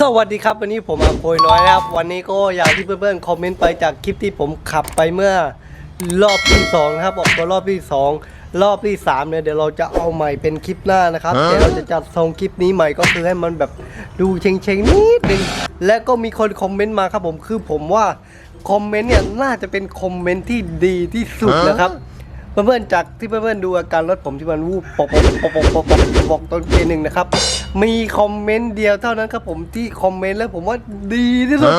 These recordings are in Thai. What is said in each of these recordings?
สวัสดีครับ วันนี้ผมอาโพยน้อยนะครับ วันนี้ก็อย่างที่เพื่อนๆคอมเมนต์ไปจากคลิปที่ผมขับไปเมื่อรอบที่สองนะครับออกตัวรอบที่สองรอบที่สามเนี่ยเดี๋ยวเราจะเอาใหม่เป็นคลิปหน้านะครับเดี๋ยวเราจะจัดทรงคลิปนี้ใหม่ก็คือให้มันแบบดูเชงๆนิดนึงและก็มีคนคอมเมนต์มาครับผมคือผมว่าคอมเมนต์เนี่ยน่าจะเป็นคอมเมนต์ที่ดีที่สุดนะครับเพื่อนๆจากที่เพื่อนๆดูอาการรถผมที่มันวูบปอกปอกปอกปอกปอกปอกปอกตอนเกหนึ่งนะครับ มีคอมเมนต์เดียวเท่านั้นครับผมที่คอมเมนต์แล้วผมว่าดีที่สุด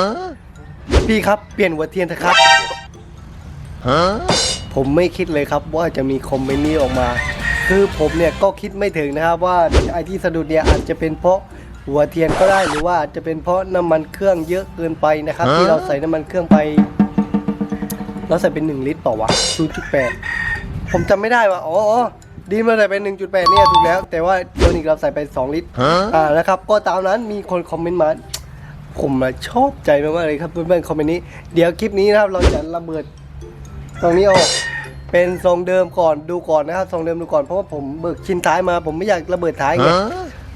พี่ครับเปลี่ยนหัวเทียนเถอะครับผมไม่คิดเลยครับว่าจะมีคอมเมนต์นี้ออกมา คือผมเนี่ยก็คิดไม่ถึงนะครับว่าไอที่สะดุดเนี่ยอาจจะเป็นเพราะหัวเทียนก็ได้หรือว่าอาจจะเป็นเพราะน้ำมันเครื่องเยอะเกินไปนะครับ ที่เราใส่น้ำมันเครื่องไปเราใส่เป็น 1 ลิตรต่อวะ0.8ผมจำไม่ได้ว่าอ๋ออ๋อ ดีมาใส่เป็น1.8 เนี่ยถูกแล้ว แต่ว่าโทนิกเราใส่ไป 2 ลิตรอ่านะครับ ก็ตามนั้นมีคนคอมเมนต์มาผมอะชอบใจมากๆเลยครับเพื่อนๆคอมเมนต์นี้ เดี๋ยวคลิปนี้นะครับเราจะระเบิดตรงนี้ออกเป็นทรงเดิมก่อนดูก่อนนะครับทรงเดิมดูก่อนเพราะว่าผมเบิกชิ้นท้ายมา ผมไม่อยากระเบิดท้ายไง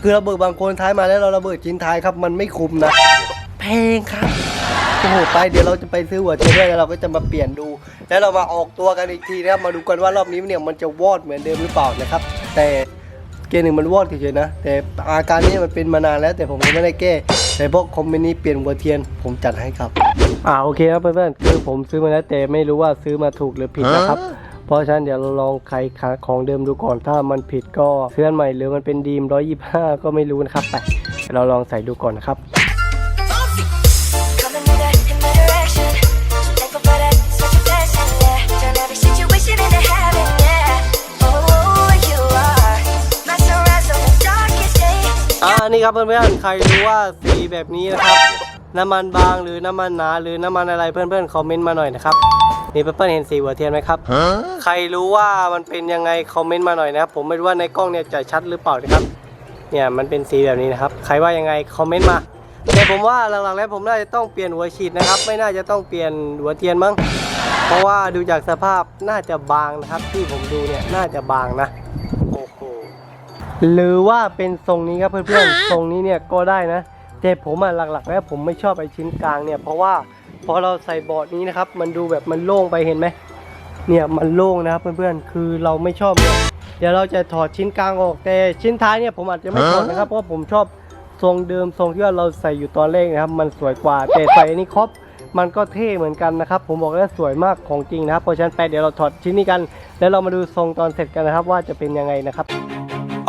คือระเบิดบางคนท้ายมาแล้วเราระเบิดชิ้นท้ายครับ มันไม่คุ้มนะ แพงครับ โอ้โหไปเดี๋ยวเราจะไปซื้อหัวเชนด้วยแล้วเราก็จะมาเปลี่ยนดู แล้วเรามาออกตัวกันอีกทีนะครับมาดูกันว่ารอบนี้เนี่ยมันจะวอดเหมือนเดิมหรือเปล่านะครับ แต่เกมหนึ่งมันวอดเฉยๆนะ แต่อาการนี้มันเป็นมานานแล้วแต่ผมยังไม่ได้แก้ แต่พวกคอมเมนต์นี้เปลี่ยนหัวเทียนผมจัดให้ครับอ่าโอเคครับเพื่อนๆคือผมซื้อมาแล้วแต่ไม่รู้ว่าซื้อมาถูกหรือผิดนะครับเพราะฉะนั้นเดี๋ยวเราลองไขขาของเดิมดูก่อนถ้ามันผิดก็เสื้อใหม่หรือมันเป็นดีม125 ก็ไม่รู้นะครับไปเดี๋ยวเราลองใส่ดูก่อนนะครับ นี่ครับเพื่อนๆ ใครรู้ว่าสีแบบนี้นะครับ น้ำมันบางหรือน้ำมันหนาหรือน้ำมันอะไรเพื่อนๆ คอมเมนต์มาหน่อยนะครับ นี่เพื่อนๆ เห็นสีหัวเทียนไหมครับ ใครรู้ว่ามันเป็นยังไงคอมเมนต์มาหน่อยนะครับ ผมไม่รู้ว่าในกล้องเนี่ยจะชัดหรือเปล่านะครับ เนี่ยมันเป็นสีแบบนี้นะครับ ใครว่ายังไงคอมเมนต์มา แต่ผมว่าหลังๆแล้วผมน่าจะต้องเปลี่ยนหัวฉีดนะครับ ไม่น่าจะต้องเปลี่ยนหัวเทียนมั้ง เพราะว่าดูจากสภาพน่าจะบางนะครับ ที่ผมดูเนี่ยน่าจะบางนะโอ้โห หรือว่าเป็นทรงนี้ครับเพื่อนๆ ทรงนี้เนี่ยก็ได้นะแต่ผมอะหลักๆแล้วผมไม่ชอบไอ้ชิ้นกลางเนี่ยเพราะว่าพอเราใส่บอร์ดนี้นะครับ มันดูแบบมันโล่งไปเห็นไหมเนี่ยมันโล่งนะครับเพื่อนๆ คือเราไม่ชอบเนี่ยเดี๋ยวเราจะถอดชิ้นกลางออกแต่ชิ้นท้ายเนี่ยผมอาจจะไม่ถอดนะครับเพราะว่าผมชอบทรงเดิมทรงที่ว่าเราใส่อยู่ตอนแรกนะครับ มันสวยกว่า แต่ใส่อันนี้ครบมันก็เท่เหมือนกันนะครับ ผมบอกแล้วสวยมากของจริงนะครับเพราะฉะนั้นไปเดี๋ยวเราถอดชิ้นนี้กัน แล้วเรามาดูทรงตอนเสร็จกันนะครับ ว่าจะเป็นยังไงนะครับ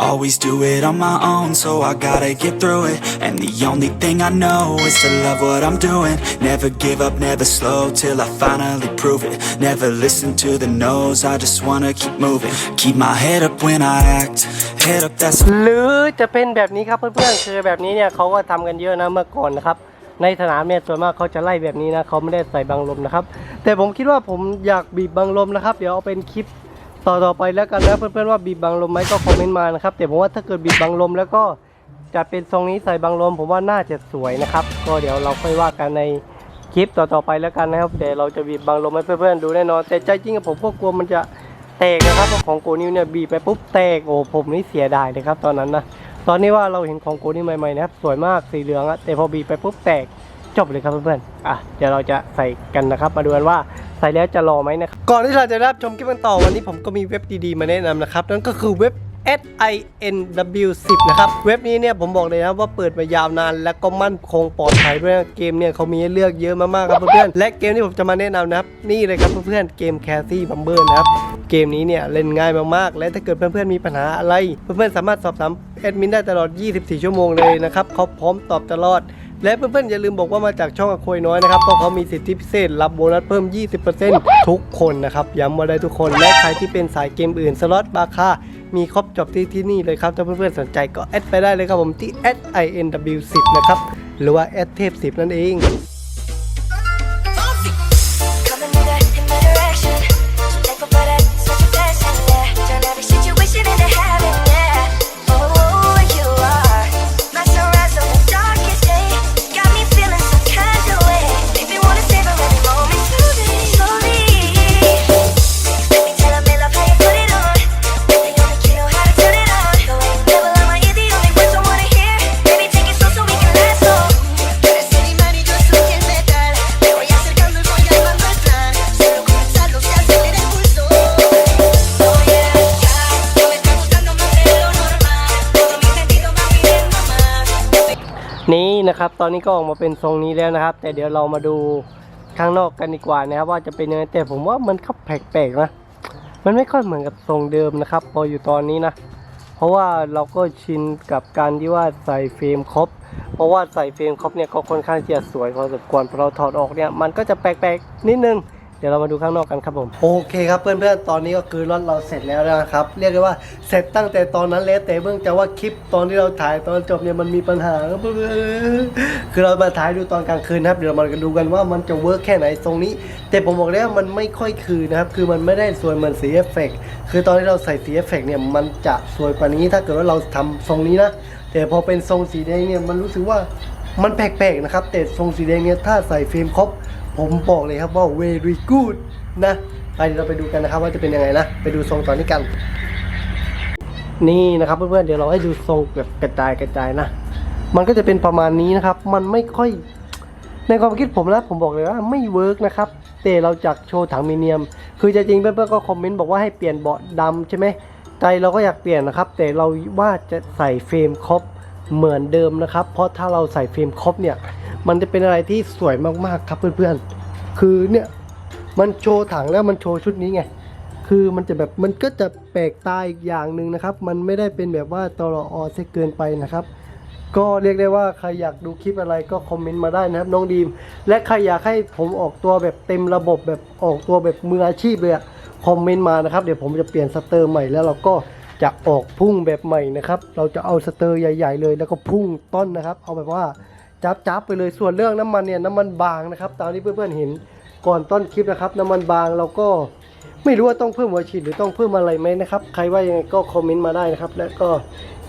Always do it on my own, so I gotta get through it. And the only thing I know is to love what I'm doing. Never give up, never slow till I finally prove it. Never listen to the no's, I just wanna keep moving. Keep my head up when I act, head up, that's หรือจะเป็นแบบนี้ครับเพื่อนๆ คือแบบนี้เนี่ยเขาก็ทำกันเยอะนะเมื่อก่อนนะครับ ในสนามเนี่ยส่วนมากเขาจะไล่แบบนี้นะเขาไม่ได้ใส่บังลมนะครับ แต่ผมคิดว่าผมอยากบีบบังลมนะครับ เดี๋ยวเอาเป็นคลิป ต่อๆไปแล้วกันนะเพื่อนๆว่าบีบบังลมไหมก็คอมเมนต์มานะครับแต่ผมว่าถ้าเกิดบีบบังลมแล้วก็จะเป็นทรงนี้ใส่บังลม ผมว่าน่าจะสวยนะครับ ก็เดี๋ยวเราค่อยว่ากันในคลิปต่อๆไปแล้วกันนะครับแต่เราจะบีบบังลมให้เพื่อนๆดูแน่นอน แต่ใจจริงผมก็กลัวมันจะแตกนะครับเพราะของโกนิวเนี่ยบีบไปปุ๊บแตกโอ้ผมนี่เสียดายเลยครับตอนนั้นนะตอนนี้ว่าเราเห็นของโกนิวใหม่ๆนะครับสวยมากสีเหลืองอะแต่พอบีบไปปุ๊บแตกจบเลยครับเพื่อนๆอะเดี๋ยวเราจะใส่กันนะครับ มาดูกันว่า ส่แล้วจะรอไหมนะครับ ก่อนที่เราจะรับชมคลิปกันต่อวันนี้ผมก็มีเว็บดีๆมาแนะนำนะครับ นั่นก็คือเว็บ SINW10 นะครับ เว็บนี้เนี่ยผมบอกเลยนะว่าเปิดมายาวนาน และก็มั่นคงปลอดภัยด้วยนะเกมเนี่ยเขามีให้เลือกเยอะมากๆครับเพื่อนๆและเกมที่ผมจะมาแนะนำนะครับ นี่เลยครับเพื่อนๆเกม c a s ซี่บัมเบอร์นะครับเกมนี้เนี่ยเล่นง่ายมากๆ และถ้าเกิดเพื่อนๆมีปัญหาอะไร เพื่อนๆสามารถสอบถามแอดมินได้ตลอด 24 ชั่วโมงเลยนะครับเขาพร้อมตอบตลอด และเพื่อนๆอย่าลืมบอกว่ามาจากช่องอโคยน้อยนะครับเพราะเขามีสิทธิพิเศษรับโบนัสเพิ่ม 20%ทุกคนนะครับย้ำว่าได้ทุกคนและใครที่เป็นสายเกมอื่นสล็อตบาคามีครบจบที่ที่นี่เลยครับถ้าเพื่อนๆสนใจก็แอดไปได้เลยครับผมที่ @inw10 นะครับหรือว่าแอดเทพ10 นั่นเอง นะครับ ตอนนี้ก็ออกมาเป็นทรงนี้แล้วนะครับ แต่เดี๋ยวเรามาดูข้างนอกกันดีกว่านะครับ ว่าจะเป็นยังไงแต่ผมว่ามันก็แปลกๆนะมันไม่ค่อยเหมือนกับทรงเดิมนะครับ พออยู่ตอนนี้นะ เพราะว่าเราก็ชินกับการที่ว่าใส่เฟรมครบ เพราะว่าใส่เฟรมครบเนี่ยก็ค่อนข้างจะสวยพอสมควรพอเราถอดออกเนี่ยมันก็จะแปลกๆนิดนึง ดี๋ยวเรามาดูข้างนอกกันครับผม โอเคครับเพื่อนๆ ตอนนี้ก็คือรถเราเสร็จแล้วนะครับ เรียกได้ว่าเสร็จตั้งแต่ตอนนั้นแล้วแต่เบื้องจากว่าคลิปตอนที่เราถ่ายตอนจบเนี่ยมันมีปัญหาเพื่อคือเรามาถ่ายดูตอนกลางคืนนะครับ เดี๋ยวเรามาดูกันว่ามันจะเวิร์กแค่ไหนตรงนี้ แต่ผมบอกแล้วมันไม่ค่อยคือนะครับ คือมันไม่ได้สวยเหมือนสีเอฟเฟกต์คือตอนที่เราใส่สีเอฟเฟกต์เนี่ยมันจะสวยกว่านี้ถ้าเกิดว่าเราทำทรงนี้นะ แต่พอเป็นทรงสีแดงเนี่ยมันรู้สึกว่ามันแปลกๆนะครับแต่ทรงสีแดงเนี่ยถ้าใส่เฟรมครบ ผมบอกเลยครับว่า very good นะไปเดี๋ยวเราไปดูกันนะครับว่าจะเป็นยังไงนะ ไปดูทรงตอนนี้กัน นี่นะครับเพื่อนๆเดี๋ยวเราให้ดูทรงแบบกระจายกระจายนะ มันก็จะเป็นประมาณนี้นะครับ มันไม่ค่อยในความคิดผมนะผมบอกเลยว่าไม่เวิร์กนะครับแต่เราจากโชว์ถังมีเนียม คือจะจริงเพื่อนๆก็คอมเมนต์บอกว่าให้เปลี่ยนเบาะดำใช่ไหมใจเราก็อยากเปลี่ยนนะครับ แต่เราว่าจะใส่เฟรมครบเหมือนเดิมนะครับ เพราะถ้าเราใส่เฟรมครบเนี่ย มันจะเป็นอะไรที่สวยมากๆครับเพื่อนๆ คือเนี่ยมันโชว์ถังแล้วมันโชว์ชุดนี้ไง คือมันจะแบบมันก็จะแปลกตาอีกอย่างหนึ่งนะครับ มันไม่ได้เป็นแบบว่าตลออเซเกินไปนะครับ ก็เรียกได้ว่าใครอยากดูคลิปอะไรก็คอมเมนต์มาได้นะครับน้องดีม และใครอยากให้ผมออกตัวแบบเต็มระบบแบบออกตัวแบบมืออาชีพเลยอะคอมเมนต์มานะครับ เดี๋ยวผมจะเปลี่ยนสเตอร์ใหม่แล้วเราก็จะออกพุ่งแบบใหม่นะครับ เราจะเอาสเตอร์ใหญ่ ๆ เลยแล้วก็พุ่งต้นนะครับ เอาแบบว่า จับจับๆไปเลยส่วนเรื่องน้ำมันเนี่ยน้ำมันบางนะครับ ตามที่เพื่อนๆเห็นก่อนต้นคลิปนะครับ น้ำมันบางเราก็ไม่รู้ว่าต้องเพิ่มหัวฉีดหรือต้องเพิ่มอะไรไหมนะครับ ใครว่ายังไงก็คอมเมนต์มาได้นะครับ และก็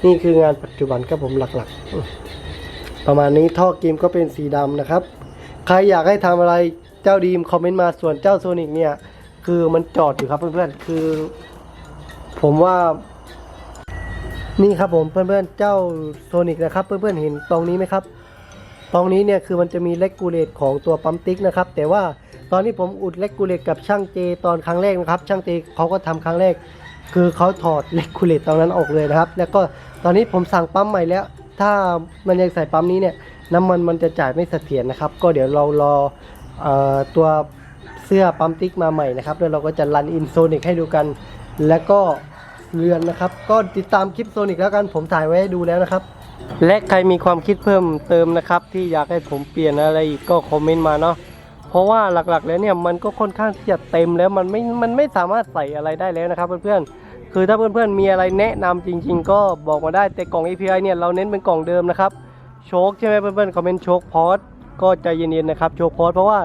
นี่คืองานปัจจุบันครับผมหลักๆ ประมาณนี้ท่อกิมก็เป็นสีดำนะครับ ใครอยากให้ทำอะไรเจ้าดีมคอมเมนต์มาส่วนเจ้าโซนิกเนี่ยคือมันจอดอยู่ครับเพื่อนๆคือ ผมว่านี่ครับผมเพื่อนๆเจ้าโซนิกนะครับ เพื่อนๆเห็นตรงนี้ไหมครับ ตรงนี้เนี่ยคือมันจะมีเลกูเลตของตัวปั๊มติ๊กนะครับ แต่ว่าตอนที่ผมอุดเลกูเลตกับช่างเจตอนครั้งแรกนะครับ ช่างเจเขาก็ทำครั้งแรก คือเขาถอดเลกูเลตตรงนั้นออกเลยนะครับ แล้วก็ตอนนี้ผมสั่งปั๊มใหม่แล้ว ถ้ามันยังใส่ปั๊มนี้เนี่ยน้ำมันมันจะจ่ายไม่เสถียรนะครับ ก็เดี๋ยวเรารอเออตัวเสื้อปั๊มติ๊กมาใหม่นะครับแล้วเราก็จะรันอินโซนิกให้ดูกัน แล้วก็เรือนนะครับ ก็ติดตามคลิปโซนิกแล้วกันผมถ่ายไว้ให้ดูแล้วนะครับ และใครมีความคิดเพิ่มเติมนะครับ ที่อยากให้ผมเปลี่ยนอะไรอีกก็คอมเมนต์มาเนาะเพราะว่าหลักๆแล้วเนี่ยมันก็ค่อนข้างที่จะเต็มแล้วมันไม่มันไม่สามารถใส่อะไรได้แล้วนะครับเพื่อนๆคือถ้าเพื่อนๆมีอะไรแนะนำจริง ๆ ก็บอกมาได้แต่กล่อง API เนี่ยเราเน้นเป็นกล่องเดิมนะครับโชคใช่ไหมเพื่อนๆคอมเมนต์โชคพอดก็ใจเย็นๆนะครับโชคพอดเพราะว่า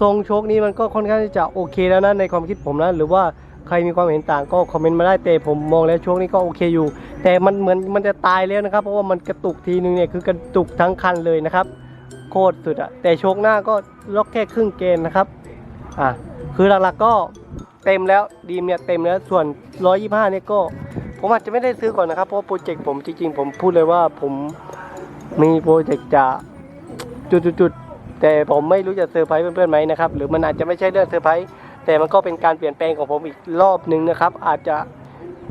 ทรงโชคนี้มันก็ค่อนข้างที่จะโอเคแล้วนะในความคิดผมนะหรือว่า ใครมีความเห็นต่างก็คอมเมนต์มาได้แต่ผมมองแล้วโชคนี้ก็โอเคอยู่ แต่มันเหมือนมันจะตายแล้วนะครับ เพราะว่ามันกระตุกทีนึงเนี่ยคือกระตุกทั้งคันเลยนะครับ โคตรสุดอะแต่โชคหน้าก็ล็อกแค่ครึ่งเกณฑ์นะครับอะคือหลักๆก็เต็มแล้วดีมเนี่ยเต็มแล้วส่วน 125เนี่ยก็ผมอาจจะไม่ได้ซื้อก่อนนะครับ เพราะโปรเจกต์ผมจริงๆ ผมพูดเลยว่าผมมีโปรเจกต์จะจุดๆแต่ผมไม่รู้จะเซอร์ไพรส์เพื่อนๆไหมนะครับ หรือมันอาจจะไม่ใช่เรื่องเซอร์ไพรส์ แต่มันก็เป็นการเปลี่ยนแปลงของผมอีกรอบหนึ่งนะครับ อาจจะ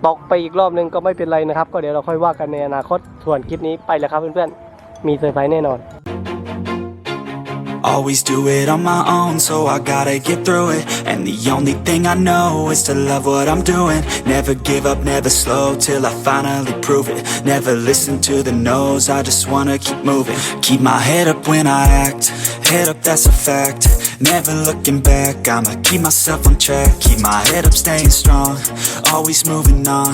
ตกไปอีกรอบหนึ่งก็ไม่เป็นไรนะครับ ก็เดี๋ยวเราค่อยว่ากันในอนาคตส่วนคลิปนี้ไปแล้วครับเพื่อนๆ มีเซอร์ไพรส์แน่นอน Always do it on my own, so I gotta get through it. And the only thing I know is to love what I'm doing. Never give up, never slow till I finally prove it. Never listen to the no's, I just wanna keep moving. Keep my head up when I act, head up, that's a fact. Never looking back, I'ma keep myself on track. Keep my head up, staying strong, always moving on.